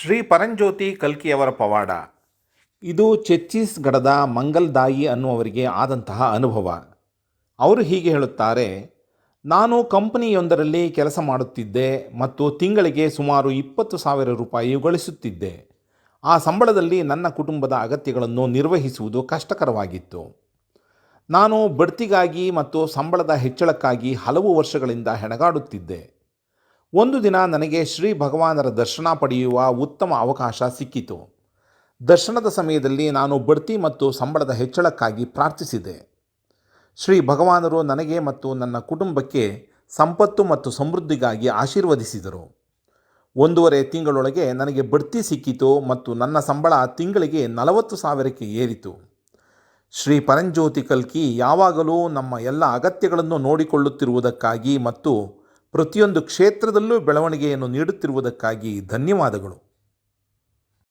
ಶ್ರೀ ಪರಂಜ್ಯೋತಿ ಕಲ್ಕಿಯವರ ಪವಾಡ. ಇದು ಛತ್ತೀಸ್ಗಢದ ಮಂಗಲ್ದಾಯಿ ಅನ್ನುವರಿಗೆ ಆದಂತಹ ಅನುಭವ. ಅವರು ಹೀಗೆ ಹೇಳುತ್ತಾರೆ, ನಾನು ಕಂಪನಿಯೊಂದರಲ್ಲಿ ಕೆಲಸ ಮಾಡುತ್ತಿದ್ದೆ ಮತ್ತು ತಿಂಗಳಿಗೆ ಸುಮಾರು ಇಪ್ಪತ್ತು ಸಾವಿರ ರೂಪಾಯಿ ಗಳಿಸುತ್ತಿದ್ದೆ. ಆ ಸಂಬಳದಲ್ಲಿ ನನ್ನ ಕುಟುಂಬದ ಅಗತ್ಯಗಳನ್ನು ನಿರ್ವಹಿಸುವುದು ಕಷ್ಟಕರವಾಗಿತ್ತು. ನಾನು ಬಡ್ತಿಗಾಗಿ ಮತ್ತು ಸಂಬಳದ ಹೆಚ್ಚಳಕ್ಕಾಗಿ ಹಲವು ವರ್ಷಗಳಿಂದ ಹೆಣಗಾಡುತ್ತಿದ್ದೆ. ಒಂದು ದಿನ ನನಗೆ ಶ್ರೀ ಭಗವಾನರ ದರ್ಶನ ಪಡೆಯುವ ಉತ್ತಮ ಅವಕಾಶ ಸಿಕ್ಕಿತು. ದರ್ಶನದ ಸಮಯದಲ್ಲಿ ನಾನು ಬಡ್ತಿ ಮತ್ತು ಸಂಬಳದ ಹೆಚ್ಚಳಕ್ಕಾಗಿ ಪ್ರಾರ್ಥಿಸಿದೆ. ಶ್ರೀ ಭಗವಾನರು ನನಗೆ ಮತ್ತು ನನ್ನ ಕುಟುಂಬಕ್ಕೆ ಸಂಪತ್ತು ಮತ್ತು ಸಮೃದ್ಧಿಗಾಗಿ ಆಶೀರ್ವದಿಸಿದರು. ಒಂದೂವರೆ ತಿಂಗಳೊಳಗೆ ನನಗೆ ಬಡ್ತಿ ಸಿಕ್ಕಿತು ಮತ್ತು ನನ್ನ ಸಂಬಳ ತಿಂಗಳಿಗೆ ನಲವತ್ತು ಸಾವಿರಕ್ಕೆ ಏರಿತು. ಶ್ರೀ ಪರಂಜ್ಯೋತಿ ಕಲ್ಕಿ ಯಾವಾಗಲೂ ನಮ್ಮ ಎಲ್ಲ ಅಗತ್ಯಗಳನ್ನು ನೋಡಿಕೊಳ್ಳುತ್ತಿರುವುದಕ್ಕಾಗಿ ಮತ್ತು ಪ್ರತಿಯೊಂದು ಕ್ಷೇತ್ರದಲ್ಲೂ ಬೆಳವಣಿಗೆಯನ್ನು ನೀಡುತ್ತಿರುವುದಕ್ಕಾಗಿ ಧನ್ಯವಾದಗಳು.